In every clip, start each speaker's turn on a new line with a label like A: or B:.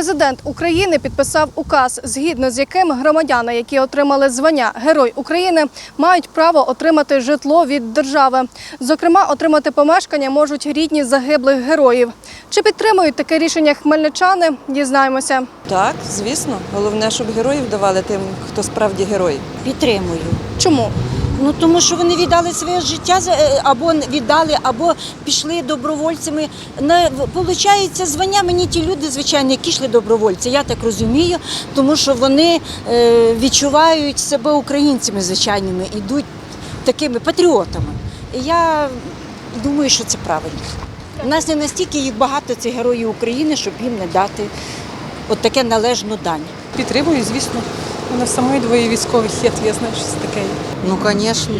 A: Президент України підписав указ, згідно з яким громадяни, які отримали звання Герой України, мають право отримати житло від держави. Зокрема, отримати помешкання можуть рідні загиблих героїв. Чи підтримують таке рішення хмельничани? Дізнаємося.
B: Так, звісно. Головне, щоб героїв давали тим, хто справді герой.
C: Підтримую.
A: Чому?
C: Ну тому що вони віддали своє життя е, або віддали, або пішли добровольцями. Не получається звання мені ті люди, звичайно, які йшли добровольці. Я так розумію, тому що вони е, відчувають себе українцями звичайними, ідуть такими патріотами. Я думаю, що це правильно. У нас не настільки їх багато цих героїв України, щоб їм не дати от таке належну дань.
D: Підтримую, звісно. У нас самої двоє військових є, то я знаю, що це таке.
E: Ну, звісно.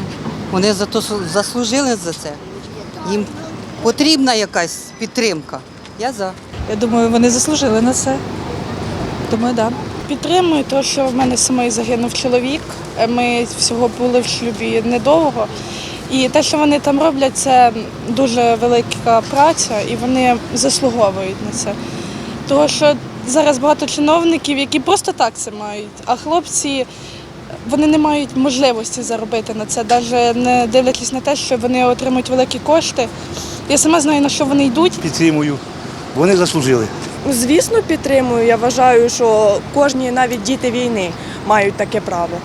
E: Вони за то заслужили за це. Їм потрібна якась підтримка. Я за.
D: Я думаю, вони заслужили на це. Думаю, так. Да.
F: Підтримую, тому що в мене самий загинув чоловік. Е, Ми всього були в шлюбі недовго. І те, що вони там роблять, це дуже велика праця, і вони заслуговують на це. Тому що зараз багато чиновників, які просто так це мають, а хлопці вони не мають можливості заробити на це, навіть не дивлячись на те, що вони отримують великі кошти. Я сама знаю, на що вони йдуть.
G: підтримую. Вони заслужили.
H: Звісно, підтримую. Я вважаю, що кожні навіть діти війни мають таке право.